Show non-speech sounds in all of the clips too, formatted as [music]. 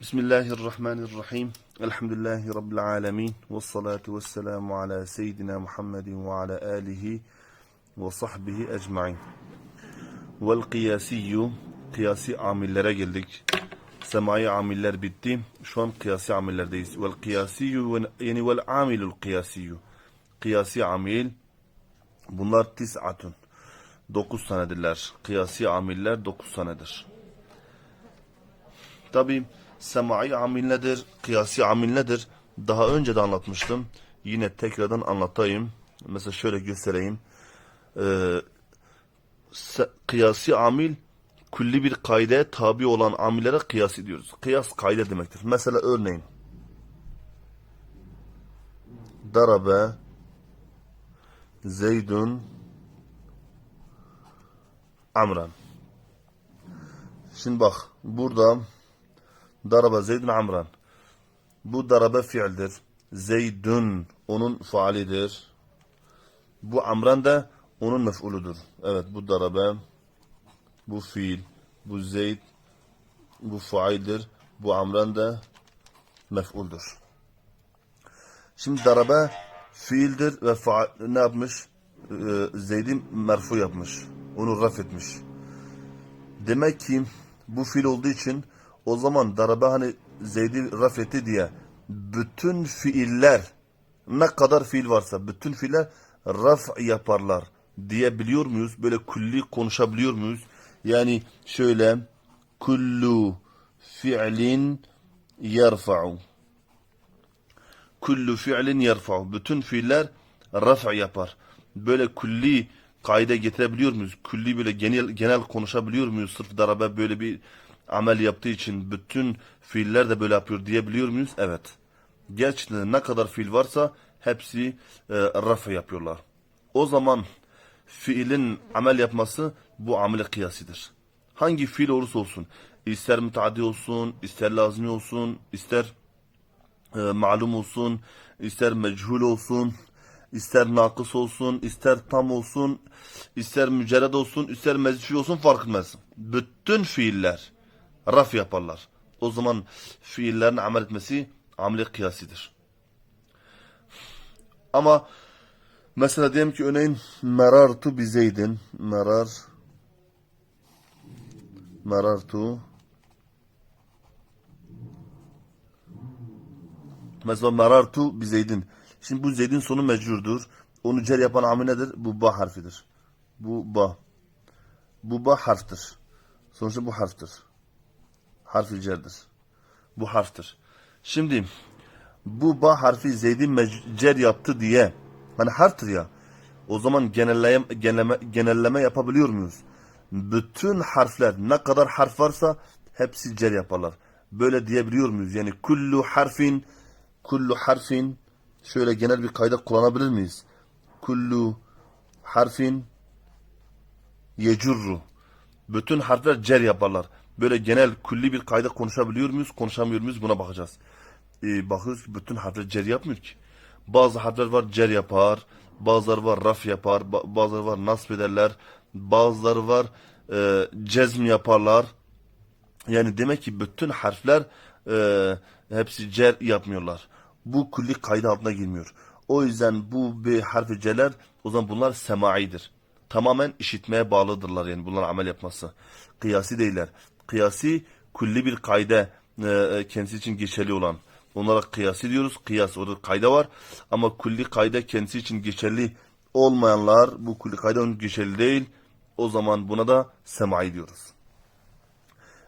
Bismillahirrahmanirrahim. Elhamdülillahi Rabbil alemin. Ve salatu ve selamu ala seyyidina Muhammedin ve ala alihi ve sahbihi ecmain. Vel kıyasiyyu. Kıyasi amillere geldik. Semai amiller bitti. Şu an kıyasi amirlerdeyiz. Vel kıyasiyyu ve- yani vel amilul kıyasiyyu. Kıyasi amil bunlar tis'atun. Dokuz tanedirler. Kıyasi amiller dokuz tanedir. Tabi semai amil nedir, kıyasi amil nedir? Daha önce de anlatmıştım. Yine tekrardan anlatayım. Mesela şöyle göstereyim. Ee, kıyasi amil külli bir kaideye tabi olan amillere kıyas ediyoruz. Kıyas kaide demektir. Mesela örneğin Darabe Zeydun Amran Şimdi bak burada Daraba Zeydun Amran. Bu darabe fiildir. Zeydun onun faalidir. Bu Amran da onun mef'uludur. Evet bu darabe, bu fiil, bu Zeyd, bu faildir. Bu Amran da mef'uldur. Şimdi darabe fiildir ve faal, ne yapmış? Ee, Zeyd'i merfu yapmış. Onu raf etmiş. Demek ki bu fiil olduğu için o zaman darabe hani Zeyd'i raf etti diye bütün fiiller ne kadar fiil varsa bütün fiiller raf yaparlar diyebiliyor muyuz? Böyle külli konuşabiliyor muyuz? Yani şöyle kullu fiilin yerfa'u kullu fiilin yerfa'u bütün fiiller raf yapar. Böyle külli kaide getirebiliyor muyuz? Külli böyle genel genel konuşabiliyor muyuz? Sırf darabe böyle bir amel yaptığı için bütün fiiller de böyle yapıyor diyebiliyor muyuz? Evet. Gerçekten ne kadar fiil varsa hepsi e, rafa yapıyorlar. O zaman fiilin amel yapması bu amele kıyasıdır. Hangi fiil olursa olsun, ister müteaddi olsun, ister lazmi olsun, ister e, malum olsun, ister mechul olsun, ister nakıs olsun, ister tam olsun, ister mücerred olsun, ister mezfi olsun fark etmez. Bütün fiiller raf yaparlar. O zaman fiillerin amel etmesi ameli kıyasidir. Ama mesela diyelim ki örneğin merartu bi zeydin merar merartu Mesela merartu bi zeydin. Şimdi bu zeydin sonu mecrurdur. Onu cer yapan amil nedir? Bu ba harfidir. Bu ba. Bu ba harftir. Sonuçta bu harftir. Harfi cerdir. Bu harftir. Şimdi bu ba harfi zeydin mec- cer yaptı diye hani harftir ya o zaman genelleme, genelleme, genelleme yapabiliyor muyuz? Bütün harfler ne kadar harf varsa hepsi cer yaparlar. Böyle diyebiliyor muyuz? Yani kullu harfin kullu harfin şöyle genel bir kayda kullanabilir miyiz? Kullu harfin yecurru. Bütün harfler cer yaparlar. Böyle genel külli bir kayda konuşabiliyor muyuz? Konuşamıyor muyuz? Buna bakacağız. Ee, bakıyoruz ki bütün harfler cer yapmıyor ki. Bazı harfler var cer yapar. Bazıları var raf yapar. ba- Bazıları var nasb ederler. Bazıları var e, cezm yaparlar. Yani demek ki bütün harfler e, hepsi cer yapmıyorlar. Bu külli kaydı altına girmiyor. O yüzden bu bir harfi celer o zaman bunlar semaidir. Tamamen işitmeye bağlıdırlar yani bunlar amel yapması. Kıyasi değiller. Kıyasi külli bir kayda e, kendisi için geçerli olan. Onlara kıyasi diyoruz. Kıyas orada kayda var. Ama külli kayda kendisi için geçerli olmayanlar bu külli kayda geçerli değil. O zaman buna da semai diyoruz.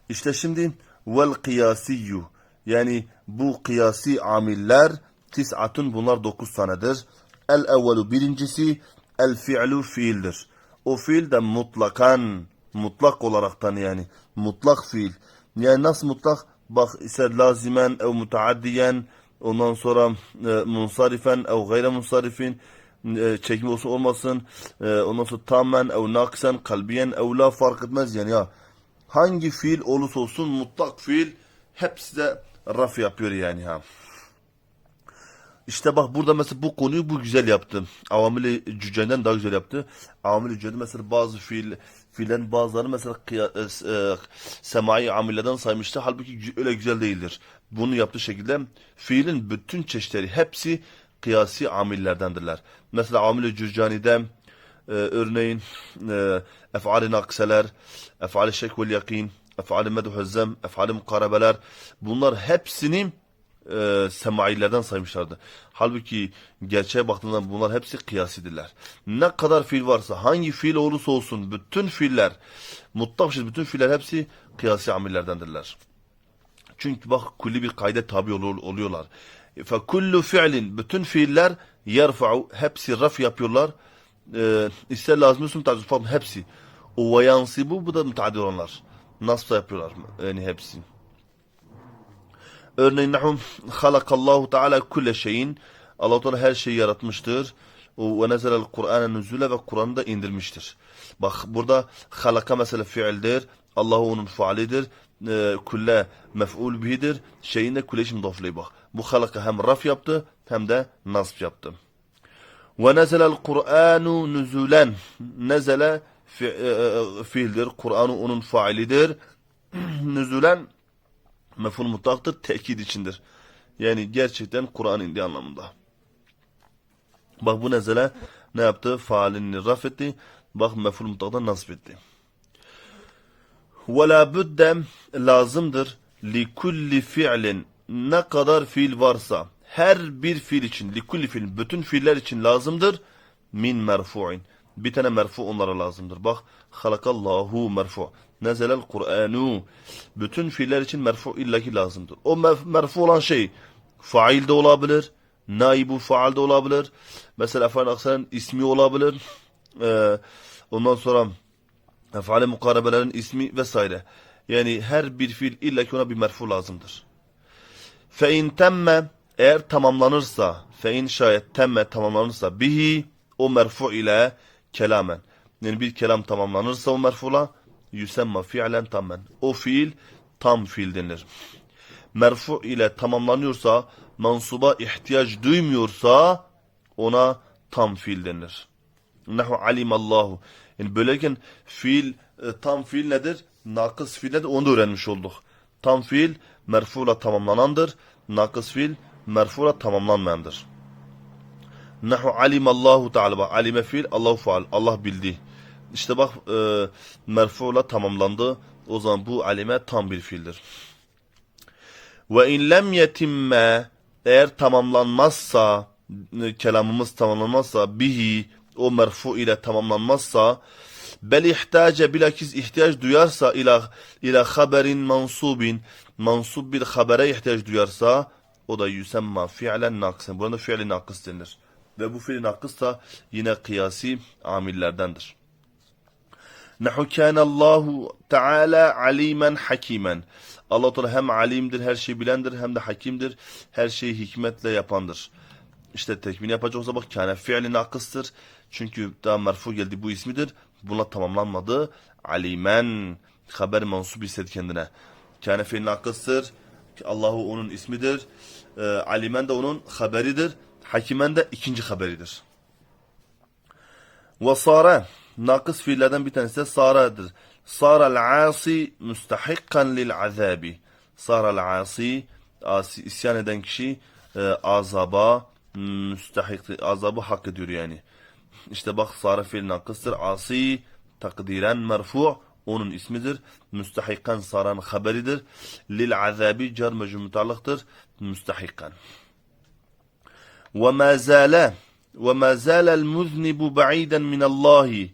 İşte şimdi vel kıyasiyyu yani bu kıyasi amiller tis'atun bunlar dokuz tanedir. El evvelu birincisi el fi'lu fiildir. O fiil de mutlakan mutlak olaraktan yani mutlak fiil. Yani nasıl mutlak? Bak ister lazimen ev mutaaddiyen ondan sonra e, munsarifen ev gayre munsarifin e, çekim olsun olmasın e, ondan sonra tamamen ev nakisen kalbiyen ev la fark etmez yani ya hangi fiil olursa olsun mutlak fiil hepsi de raf yapıyor yani ha. İşte bak burada mesela bu konuyu bu güzel yaptı. Avamili Cüce'den daha güzel yaptı. Avamili Cüce'de mesela bazı fiil Fiillerin bazıları mesela kıya, e, e, semai amillerden saymıştı. Halbuki öyle güzel değildir. Bunu yaptığı şekilde fiilin bütün çeşitleri hepsi kıyasi amillerdendirler. Mesela amil-i cürcanide e, örneğin e, ef'al-i nakseler, ef'al-i şek vel yakin, ef'al-i medhu zem, ef'al-i mukarabeler bunlar hepsini e, semailerden saymışlardı. Halbuki gerçeğe baktığında bunlar hepsi kıyasidirler. Ne kadar fiil varsa hangi fiil olursa olsun bütün fiiller mutlak bütün fiiller hepsi kıyasi amillerdendirler. Çünkü bak kulli bir kayda tabi ol- oluyorlar. Kullu fiilin bütün fiiller yerfa'u hepsi raf yapıyorlar. Ee, ister lazım olsun hepsi. O ve yansibu bu da müteaddi olanlar. Nasıl yapıyorlar yani hepsi. Örneğin nahum halakallahu teala kulle şeyin. Allah Teala her şeyi yaratmıştır. Ve nezelel Kur'an'a nüzule ve Kur'an'ı da indirmiştir. Bak burada halaka mesela fiildir. Allah onun faalidir. E, kulle mef'ul bihidir. Şeyin de kulle doflayı bak. Bu halaka hem raf yaptı hem de nasb yaptı. Ve nezelel Kur'anu nüzulen. Nezele fi, e, e, fiildir. Kur'an'ı onun faalidir. [clears throat] nüzulen mef'ul mutlaktır, tekit içindir. Yani gerçekten Kur'an indiği anlamında. Bak bu nezele ne yaptı? Faalini raf etti. Bak mef'ul mutlakta nasip etti. La budde lazımdır li kulli fi'lin ne kadar fiil varsa her bir fiil için li kulli fiil bütün fiiller için lazımdır min merfu'in bir tane merfu onlara lazımdır. Bak halakallahu merfu. Nezelel Kur'anu. Bütün fiiller için merfu illaki lazımdır. O merfu olan şey fail de olabilir. Naibu faal de olabilir. Mesela efendim aksanın ismi olabilir. Ee, ondan sonra efali mukarebelerin ismi vesaire. Yani her bir fiil illaki ona bir merfu lazımdır. Fe in temme eğer tamamlanırsa fe in şayet temme tamamlanırsa bihi o merfu ile kelamen. Yani bir kelam tamamlanırsa o merfula yüsemma fiilen tammen. O fiil tam fiil denir. Merfu ile tamamlanıyorsa mansuba ihtiyaç duymuyorsa ona tam fiil denir. Nahu alimallahu. Yani böyleyken fiil e, tam fiil nedir? Nakıs fiil nedir? Onu da öğrenmiş olduk. Tam fiil merfu'la tamamlanandır. Nakıs fiil merfu'la tamamlanmayandır. Nahu alimallahu teala. Bak alime fiil Allahu faal. Allah bildi. İşte bak e, merfu'la tamamlandı. O zaman bu alime tam bir fiildir. Ve in lem yetimme eğer tamamlanmazsa e, kelamımız tamamlanmazsa bihi o merfu ile tamamlanmazsa bel ihtace bilakis ihtiyaç duyarsa ila ila haberin mansubin mansub bir habere ihtiyaç duyarsa o da yusemma fi'len naksen. Burada fi'li nakıs denir. Ve bu fi'li nakıs da yine kıyasi amillerdendir. Nahu kânallahu teâlâ alîmen hakîmen. Allah Teala hem alimdir, her şeyi bilendir, hem de hakimdir, her şeyi hikmetle yapandır. İşte tekmini yapacak olsa bak kâne fiili nakıstır. Çünkü daha merfu geldi bu ismidir. Buna tamamlanmadı. Alimen haber mansup istedi kendine. Kâne fiili nakıstır. Allahu onun ismidir. Ee, alimen de onun haberidir. Hakimen de ikinci haberidir. Ve sara nakıs fiillerden bir tanesi de sara'dır. Sara'l asi müstahikkan lil azabi. Sara'l asi asi isyan eden kişi e, azaba müstahik azabı hak ediyor yani. İşte bak sara fiil nakıstır. Asi takdiren merfu onun ismidir. Müstahikkan saran haberidir. Lil azabi car mecum mutallıktır. Müstahikkan. وما زال وما زال المذنب بعيدا من الله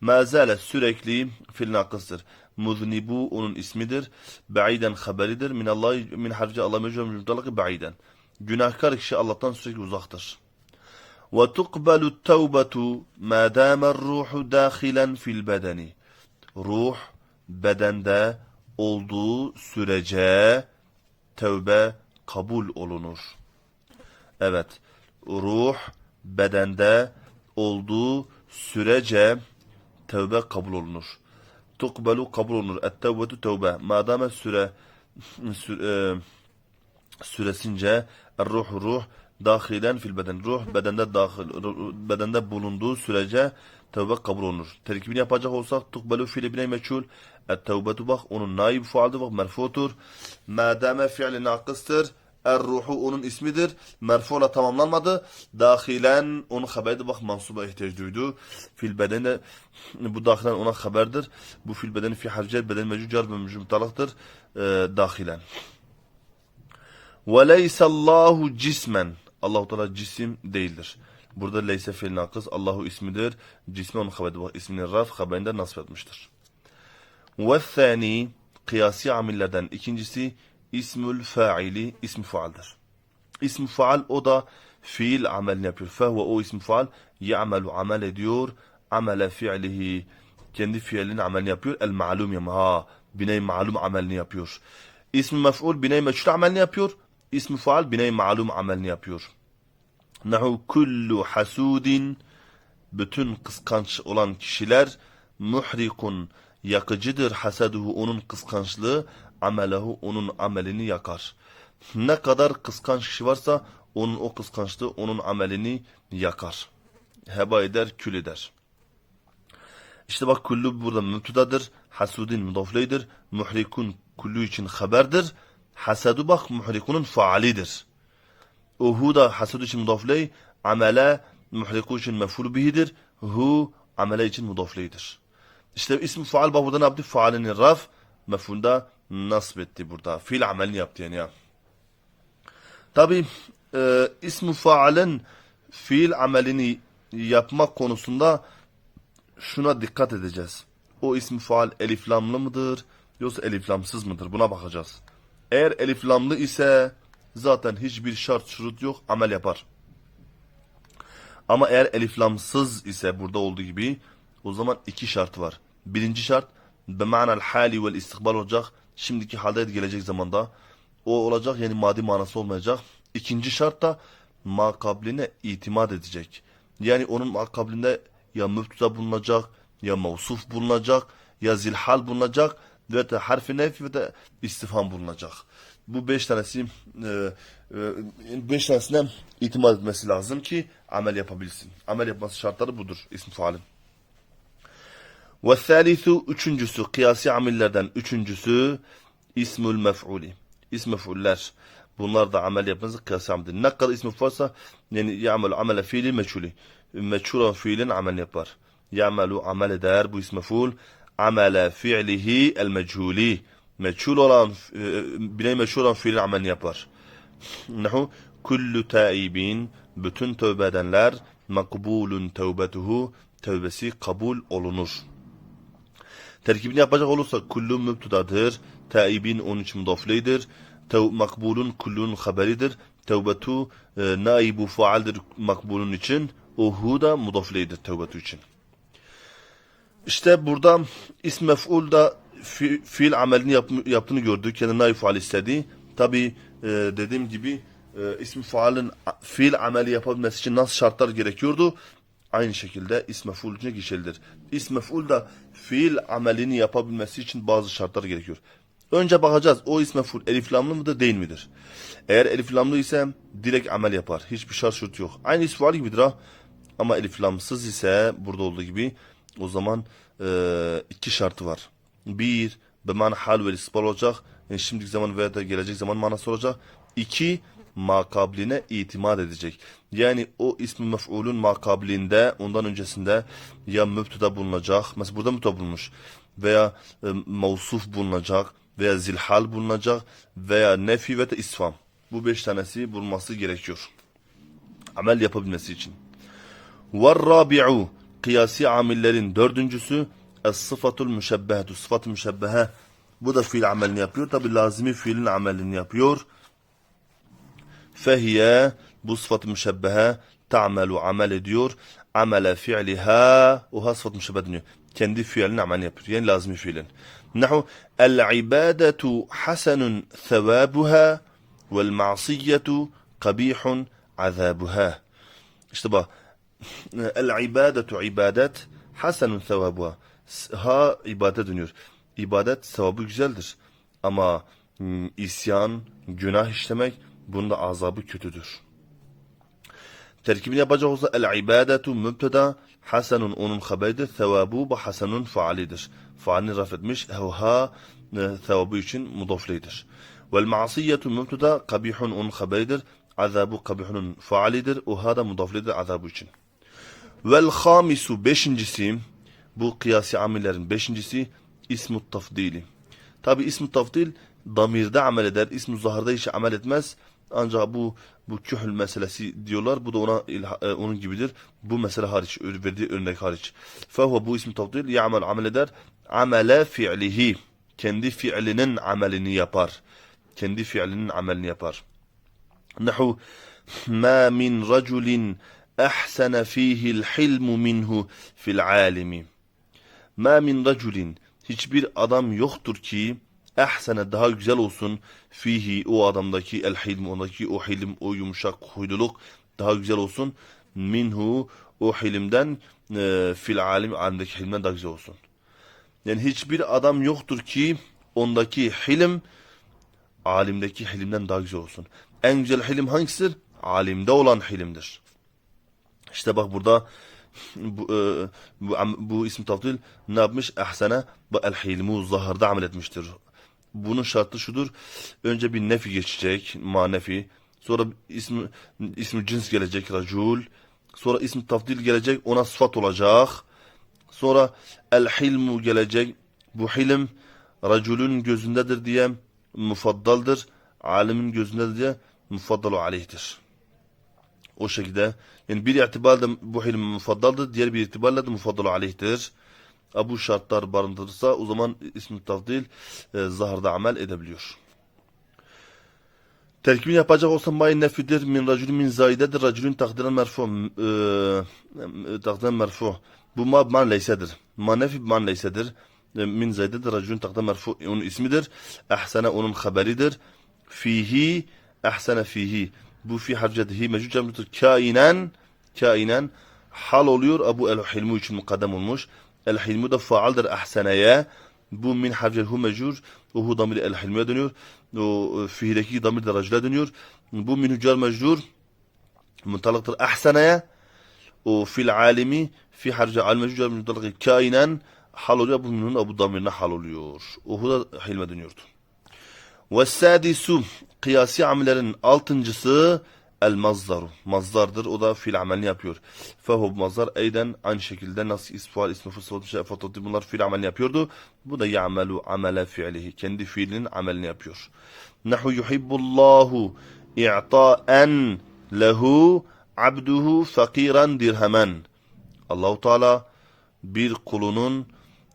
ما زال sürekli fil nakıstır. Muznibu onun ismidir. Ba'iden haberidir. Min Allah min harfi Allah mecbur mutlaka ba'iden. Günahkar kişi Allah'tan sürekli uzaktır. Ve tuqbalu tevbetu ma dama ruhu dahilen fil bedeni. Ruh bedende olduğu sürece tevbe kabul olunur. Evet. Ruh bedende olduğu sürece tevbe kabul olunur. Tukbelu kabul olunur. Et-tevbetu tevbe. Madame süre, süre süresince ruh ruh dahilen fil beden. Ruh bedende dahil bedende bulunduğu sürece tevbe kabul olunur. Terkibini yapacak olsak tukbelu fiili bine meçhul. Et tevbetu bak onun naib fualdir bak merfutur. Madame fiili nakıstır. Er-ruhu onun ismidir. Merfu'la tamamlanmadı. Dahilen onun haberidir. Bak mansuba ihtiyaç duydu. Fil bedene bu dahilen ona haberdir. Bu fil bedeni fi harcel beden mecud car ve mecud mutalaktır. Ee, dahilen. Ve leysallahu cismen. Allahu Teala cisim değildir. Burada leyse fiil nakıs. Allahu ismidir. Cisme onun haberidir. Bak ismini raf haberinde nasip etmiştir. Ve kıyasi amillerden ikincisi ismül faili ismi faaldir. İsmi faal o da fiil amelini yapıyor. Fehve o ismi faal ya'melu amel ediyor. Amele fiilihi kendi fiilinin amelini yapıyor. El ma'lum yama ha biney ma'lum amelini yapıyor. İsmi mef'ul biney meçhul amelini yapıyor. İsmi faal biney ma'lum amelini yapıyor. Nahu kullu hasudin bütün kıskanç olan kişiler muhrikun yakıcıdır hasaduhu onun kıskançlığı amelehu onun amelini yakar. Ne kadar kıskanç kişi varsa onun o kıskançlığı onun amelini yakar. Heba eder, kül eder. İşte bak kullu burada müptedadır. Hasudin mudafleydir. Muhrikun kullu için haberdir. Hasadu bak muhrikunun faalidir. Uhu da hasadu için mudafley. Amele muhriku için meful bihidir. Hu amele için mudafleydir. İşte ismi faal bak burada ne yaptı? Faalini raf mefulda nasb etti burada. Fiil amelini yaptı yani ya. Tabi e, ismi faalen fiil amelini yapmak konusunda şuna dikkat edeceğiz. O ismi faal eliflamlı mıdır yoksa eliflamsız mıdır buna bakacağız. Eğer eliflamlı ise zaten hiçbir şart şurut yok amel yapar. Ama eğer eliflamsız ise burada olduğu gibi o zaman iki şart var. Birinci şart hali vel istikbal olacak. Şimdiki halde gelecek zamanda. O olacak yani maddi manası olmayacak. İkinci şart da makabline itimat edecek. Yani onun makablinde ya müpteda bulunacak, ya mevsuf bulunacak, ya zilhal bulunacak ve de harfi nefi ve de istifham bulunacak. Bu beş tanesi e, e, beş tanesine itimat etmesi lazım ki amel yapabilsin. Amel yapması şartları budur ismi faalin. Ve thalithu üçüncüsü kıyasi amellerden üçüncüsü ismül mef'uli. İsm mef'uller. Bunlar da amel yapması kıyasi ameldir. Ne kadar ismi varsa yani ya'mel amele fiili meçhuli. Meçhul olan fiilin amel yapar. Ya'melu amel eder bu ism mef'ul. Amele fi'lihi el meçhuli. Meçhul olan e, bine meçhul olan fiilin amelini yapar. Nahu kullu taibin bütün tövbe edenler makbulun tevbetuhu tövbesi kabul olunur. Terkibini yapacak olursak kullu mübtedadır. Taibin onun için mudafleydir. Tev makbulun kullun haberidir. Tevbetu e, naibu faaldir makbulun için. Uhu da mudafleydir tevbetu için. İşte burada ism mef'ul da fi, fiil amelini yap, yaptığını gördük. Yani naib faal istedi. Tabi e, dediğim gibi e, ismi faalin fiil ameli yapabilmesi için nasıl şartlar gerekiyordu? Aynı şekilde ism mef'ul için geçerlidir. İsm mef'ul da fiil amelini yapabilmesi için bazı şartlar gerekiyor. Önce bakacağız o ism mef'ul eliflamlı mıdır değil midir? Eğer eliflamlı ise direkt amel yapar. Hiçbir şart şurt yok. Aynı ism faal gibidir ha. Ama eliflamsız ise burada olduğu gibi o zaman e, iki şartı var. Bir, bemana hal ve isbal olacak. Yani şimdiki zaman veya da gelecek zaman manası olacak. İki, makabline itimat edecek. Yani o ismi mef'ulun makablinde ondan öncesinde ya mübteda bulunacak. Mesela burada mübteda bulunmuş. Veya e, mevsuf bulunacak. Veya zilhal bulunacak. Veya nefi ve de isfam. Bu beş tanesi bulunması gerekiyor. Amel yapabilmesi için. وَالرَّابِعُ Kıyasi amillerin dördüncüsü Es-sıfatul müşebbehetu. Sıfat-ı müşebbehe. Bu da fiil amelini yapıyor. Tabi lazimi fiilin amelini yapıyor. Fehiye bu sıfat-ı müşebbehe ta'melu amel ediyor. Amele fi'liha oha sıfat müşebbehe deniyor. Kendi fiilini amel yapıyor. Yani lazimi fiilin. Nahu el-ibadetu hasenun thevabuha vel ma'siyetu kabihun azabuha. İşte bak el-ibadetu ibadet hasenun thevabuha. Ha ibadet dönüyor. İbadet sevabı güzeldir. Ama hmm, isyan, günah işlemek bunun da azabı kötüdür. Terkibini yapacak olsa el ibadetu mübteda hasenun onun haberidir. Sevabu bu hasenun faalidir. Faalini raf etmiş. Evha e, sevabı için mudafleydir. Vel ma'siyetu mübteda kabihun onun haberidir. Azabu kabihunun faalidir. Uha da mudafleydir azabı için. Vel hamisu beşincisi bu kıyasi amillerin beşincisi ismu tafdili. Tabi ismu tafdil damirde amel eder. İsmu zaharda hiç amel etmez. Ancak bu bu kühl meselesi diyorlar. Bu da ona e, onun gibidir. Bu mesele hariç, verdiği örnek hariç. Fehuve bu ismi tafdil ya'mel amel eder. Amele fi'lihi. Kendi fiilinin amelini yapar. Kendi fiilinin amelini yapar. Nehu ma min raculin ahsana fihi'l hilmu minhu fil alimi. Ma min raculin hiçbir adam yoktur ki ehsene daha güzel olsun fihi o adamdaki el hilm ondaki o hilim o yumuşak huyluluk daha güzel olsun minhu o hilimden e, fil alim alimdeki hilimden daha güzel olsun. Yani hiçbir adam yoktur ki ondaki hilim alimdeki hilimden daha güzel olsun. En güzel hilim hangisidir? Alimde olan hilimdir. İşte bak burada bu, e, bu, bu isim tafdil ne yapmış? Ehsene el hilmu zahırda amel etmiştir. Bunun şartı şudur. Önce bir nefi geçecek. Ma nefi. Sonra ismi, ismi cins gelecek. Racul. Sonra ismi tafdil gelecek. Ona sıfat olacak. Sonra el hilmu gelecek. Bu hilim raculun gözündedir diye mufaddaldır. Alimin gözündedir diye mufaddalu aleyhtir. O şekilde yani bir itibarla bu hilim mufaddaldır, diğer bir itibarla da mufaddalu aleyhtir. Ha, Bu şartlar barındırırsa o zaman ismi tafdil e, zahırda amel edebiliyor. Terkibini yapacak olsam may nefidir min raculun min zaidedir raculun takdiren merfu e, e, takdiren merfu. Bu ma man leysedir. Ma nefi man leysedir. E, min zaidedir raculun takdiren merfu onun ismidir. Ehsene onun haberidir. Fihi ehsene fihi. Bu fi harcadihi mecud cemludur kainen kainen hal oluyor. Abu el hilmu için mukaddem olmuş el hilmu da faaldir ehseneye bu min harcel hu mecur o hu damiri el hilmiye dönüyor. O fiildeki damir de racüle dönüyor. Bu min hücal mecrur mutalaktır ehseneye o fil alimi fi harce al mecrur mutalaktır kainen hal oluyor bu minun abu damirine hal oluyor. O hu da hilme dönüyordu. Ve sadisu kıyasi amellerin altıncısı el mazdaru. Mazdardır. O da fiil amelini yapıyor. Fehu mazdar eyden aynı şekilde nasıl isfual, ismi fırsatı, şey, fotoğrafı bunlar fiil amelini yapıyordu. Bu da ya'melu amele fiilihi. Kendi fiilinin amelini yapıyor. Nahu yuhibbullahu i'ta'en lehu abduhu fakiran dirhemen. Allahu Teala bir kulunun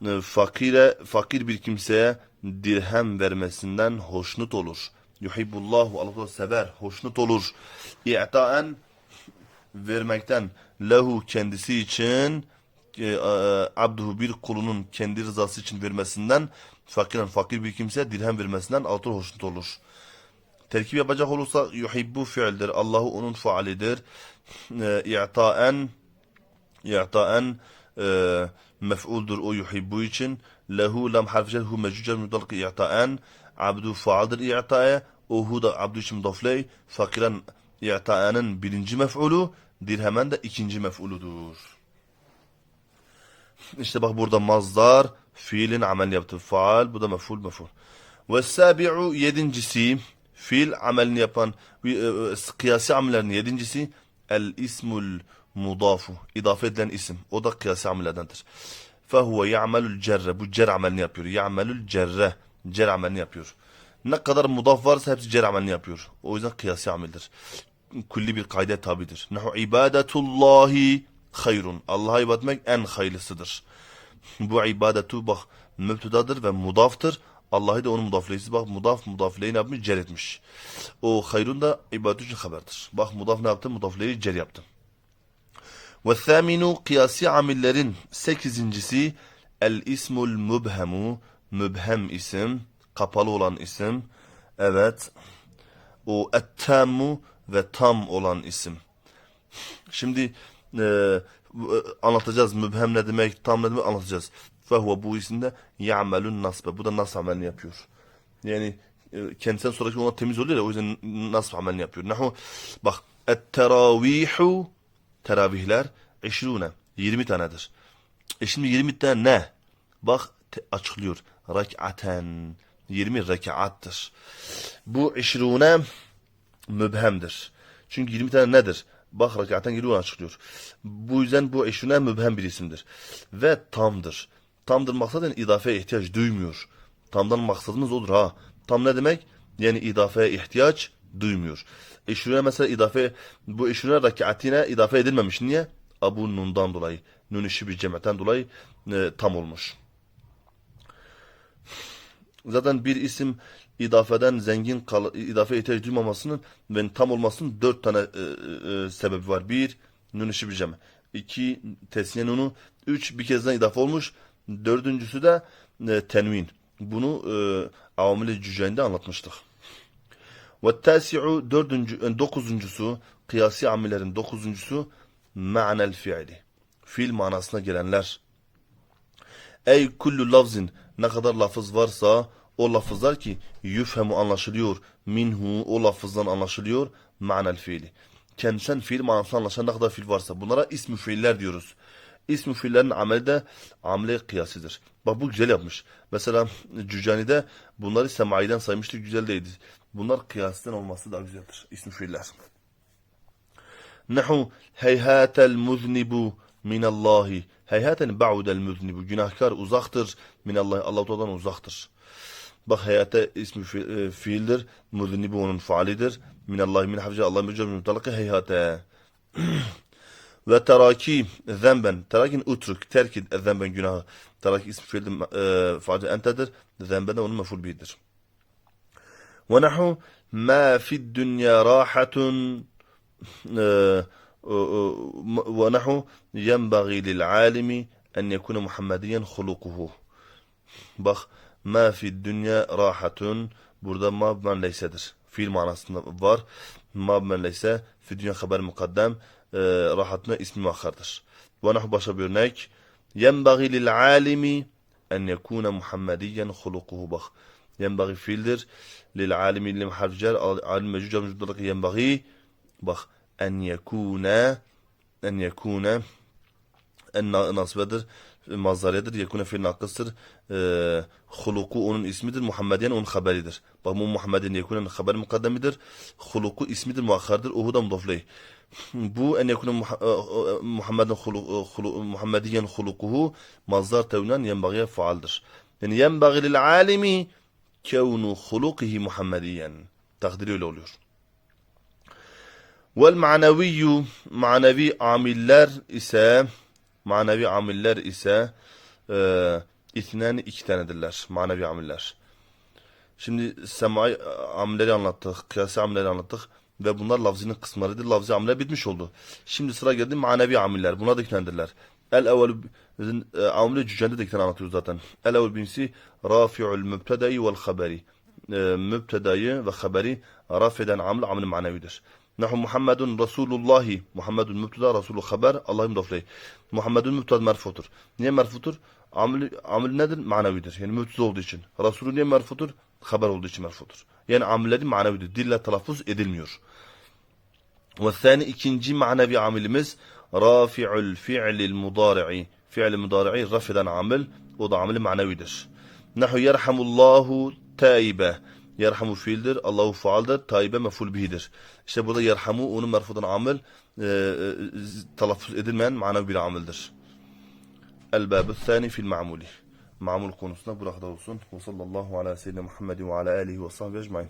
e, fakire fakir bir kimseye dirhem vermesinden hoşnut olur. Yuhibbullahu Allah sever, hoşnut olur. İ'taen vermekten lehu kendisi için e, e, abduhu bir kulunun kendi rızası için vermesinden fakiren fakir bir kimseye dirhem vermesinden Teala hoşnut olur. Terkip yapacak olursa yuhibbu fiildir. Allahu onun faalidir. E, İ'taen İ'taen e, mef'uldur o yuhibbu için. Lehu lam harfi hu meccucel mudalqı i'taen. Abdu faaldir i'tae. O hu da abdu için mudafley. Fakiren i'taenin birinci mef'ulu. Dirhemen de ikinci mef'uludur. İşte bak burada mazdar fiilin amel yaptı. Faal bu da mef'ul mef'ul. Ve sabi'u yedincisi fiil amelini yapan e, e, kıyasi amellerin yedincisi el ismul mudafu idafe edilen isim. O da kıyasi amellerdendir. Fehuve ya'melul cerre. Bu cer amelini yapıyor. Ya'melul cerre. Cer amelini yapıyor. Ne kadar mudaf varsa hepsi cer amelini yapıyor. O yüzden kıyasi ameldir. Kulli bir kaide tabidir. Nehu ibadetullahi hayrun. Allah'a ibadet etmek en hayırlısıdır. Bu ibadetu bak mübtedadır ve mudaftır. Allah'ı da onun mudafleyisi. Bak mudaf mudafleyi ne yapmış? Cer etmiş. O hayrun da ibadet için haberdir. Bak mudaf ne yaptı? Mudafleyi cer yaptı. Ve thaminu kıyasi amillerin sekizincisi el ismul mübhemu mübhem isim kapalı olan isim evet o ettammu ve tam olan isim şimdi e, anlatacağız mübhem ne demek tam ne demek anlatacağız fehuve bu isimde ya'melun nasbe bu da nasb amelini yapıyor yani e, kendisinden sonraki ona temiz oluyor ya o yüzden nasb amelini yapıyor Nahu, bak et teravihu teravihler eşrune 20 tanedir. E şimdi 20 tane ne? Bak açıklıyor. Rek'aten 20 rekattır. Bu eşrune mübhemdir. Çünkü 20 tane nedir? Bak rekaten geliyor açıklıyor. Bu yüzden bu eşrune mübhem bir isimdir. Ve tamdır. Tamdır maksaden idafeye ihtiyaç duymuyor. Tamdan maksadımız odur ha. Tam ne demek? Yani idafeye ihtiyaç duymuyor. Eşrune mesela idafe, bu eşrune rekatine idafe edilmemiş. Niye? Abu Nun'dan dolayı. Nun işi bir cem'ten dolayı e, tam olmuş. Zaten bir isim idafeden zengin kal idafe ihtiyaç duymamasının ve tam olmasının dört tane e, e, sebebi var. Bir, nun işi bir. İki, tesniye nunu. Üç, bir kezden idafe olmuş. Dördüncüsü de e, tenvin. Bunu e, avamil-i cüceyinde anlatmıştık. Ve tasi'u dördüncü, e, dokuzuncusu, kıyasi amillerin dokuzuncusu, ma'nel fiili. Fiil manasına gelenler. Ey kullu lafzin ne kadar lafız varsa o lafızlar ki yüfhemu anlaşılıyor minhu o lafızdan anlaşılıyor ma'nel fiili. Kendisinden fiil manasına anlaşılan ne kadar fiil varsa bunlara ismi fiiller diyoruz. İsmi fiillerin ameli de amele kıyasıdır. Bak bu güzel yapmış. Mesela Cücani'de bunları semaiden saymıştık güzel değildi. Bunlar kıyasından olması daha güzeldir. İsmi fiiller. Nahu heyhatel muznibu minallahi. Heyhaten ba'udel muznibu. Günahkar uzaktır minallahi. Allah-u Teala'dan uzaktır. Bak heyate ismi fi, e, fiildir. Muznibu onun faalidir. Minallahi min hafıca Allah mücadele mutlaka heyhate. Ve teraki zemben. Terakin utruk. Terk et zemben günahı. Teraki ismi fiildir. E, faali entedir. Zemben de onun meful bihidir. Ve nahu ma fid dünya rahatun ونحو ينبغي للعالم أن يكون محمديا خلقه Bak ma fi dünya rahatun burada ma ben leysedir. Fiil manasında var. Ma ben leyse fi dünya haber mukaddem e, rahatına ismi muakkardır. Ve nahu başa bir örnek. Yenbagi lil alimi en yekune Muhammediyen hulukuhu bak. Yenbagi fiildir. Lil alimi lil harficer alim mecuca mecuddalık yenbagi bak en yekune en yekune en nasbedir mazdaredir yekune fiil nakıstır e, huluku onun ismidir Muhammediyen onun haberidir. Bak bu Muhammediyen yekune'nin haber mukaddemidir. Huluku ismidir muakkardır uhu da mudofley [laughs] bu en yekune Muhammedin Muhammediyen hulukuhu mazdar tevnen yenbagiye faaldır. Yani yenbagi lil alimi kevnu hulukihi Muhammediyen. Takdiri öyle oluyor. Vel maneviyyü manevi amiller ise manevi amiller ise e, ithnen iki tanedirler manevi amiller. Şimdi semai amilleri anlattık, kıyasi amilleri anlattık ve bunlar lafzinin kısımlarıdır. Lafzi amiller bitmiş oldu. Şimdi sıra geldi manevi amiller. Bunlar da iki tanedirler. El evvel e, amile cücende de iki anlatıyoruz zaten. El evvel birincisi rafi'ul mübtedai vel haberi. E, mübtedayı ve haberi raf eden amil amil manevidir. Nahu Muhammedun Resulullahi. Muhammedun mübteda, Resulü haber. Allah'ım dofley. Muhammedun mübteda merfutur. Niye merfutur? Amil, amil nedir? Manevidir. Yani mübteda olduğu için. Resulü niye merfutur? Haber olduğu için merfutur. Yani amilleri manevidir. Dille telaffuz edilmiyor. Ve thani ikinci manevi amilimiz rafi'ul fi'lil mudari'i. Fi'l mudari'i raf eden amil. O da amili manevidir. Nahu yerhamullahu taibe. Yerhamu fiildir. Allahu faaldir. Taibe meful bihidir. İşte burada yerhamu onun merfudan amel e, e, telaffuz edilmeyen manevi bir amildir. El-bâbü thâni fil ma'muli. Ma'mul konusunda bu kadar olsun. Ve sallallahu ala seyyidina Muhammed ve ala alihi ve sahbihi ecmain.